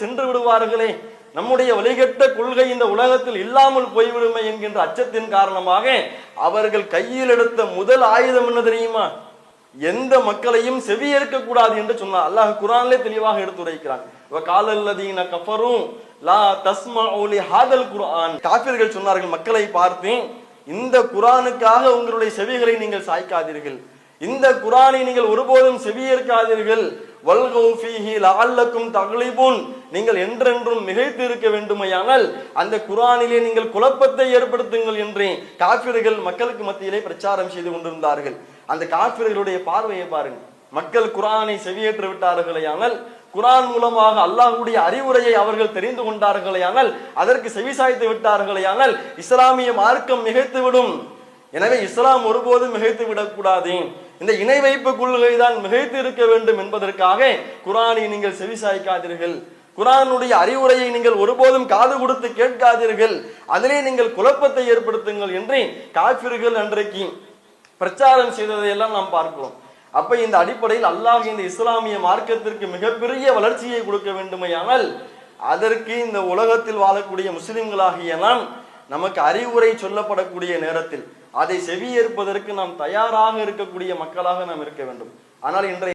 சென்று விடுவார்களே. நம்முடைய வழிகட்ட கொள்கை இந்த உலகத்தில் இல்லாமல் போய்விடுமே என்கின்ற அச்சத்தின் காரணமாக அவர்கள் கையில் எடுத்த முதல் ஆயுதம் என்ன தெரியுமா? எந்த மக்களையும் செவியேற்க கூடாது என்று சொன்னார் அல்லாஹ் குரான்லே தெளிவாக எடுத்துரைக்கிறான். காலல்லதீன கஃபரும் லா தஸ்மஉ ஹாதல் குர்ஆன். காபிர்கள் சொன்னார்கள் மக்களை பார்த்து இந்த குரானுக்காக உங்களுடைய செவிகளை நீங்கள் சாய்க்காதீர்கள். இந்த குரானை நீங்கள் ஒருபோதும் செவியேற்காதீர்கள். லஅல்லக்கும் தகலிபுன். நீங்கள் என்றென்றும் மிகைத்து இருக்க வேண்டுமையானால் அந்த குரானிலே நீங்கள் குழப்பத்தை ஏற்படுத்துங்கள் என்று காபிர்கள் மக்களுக்கு மத்தியிலே பிரச்சாரம் செய்து கொண்டிருந்தார்கள். அந்த காபிர்களுடைய பார்வையை பாருங்க. மக்கள் குரானை செவியேற்று விட்டார்களேயானால் குரான் மூலமாக அல்லாஹுடைய அறிவுரையை அவர்கள் தெரிந்து கொண்டார்களேயானால் அதற்கு செவிசாய்த்து விட்டார்களேயானால் இஸ்லாமிய மார்க்கம் மிகைத்து விடும் எனவே இஸ்லாம் ஒருபோதும் மிகைத்து விடக்கூடாது இந்த இணை வைப்பு கொள்கை தான் மிகைத்து இருக்க வேண்டும் என்பதற்காக குரானை நீங்கள் செவிசாய்க்காதீர்கள். குரானுடைய அறிவுரையை நீங்கள் ஒருபோதும் காது கொடுத்து கேட்காதீர்கள். அதிலே நீங்கள் குழப்பத்தை ஏற்படுத்துங்கள் என்று காஃபிர்கள் அன்றைக்கு பிரச்சாரம் செய்ததையெல்லாம் நாம் பார்க்கிறோம். அப்ப இந்த அடிப்படையில் அல்லாஹ் இந்த இஸ்லாமிய மார்க்கத்திற்கு மிகப்பெரிய வளர்ச்சியை கொடுக்க வேண்டுமையானால் அதற்கு இந்த உலகத்தில் வாழக்கூடிய முஸ்லிம்களாகிய நாம் நமக்கு அறிவுரை சொல்லப்படக்கூடிய நேரத்தில் அதை செவியேற்பதற்கு நாம் தயாராக இருக்கக்கூடிய மக்களாக நாம் இருக்க வேண்டும். ஆனால் இன்றைய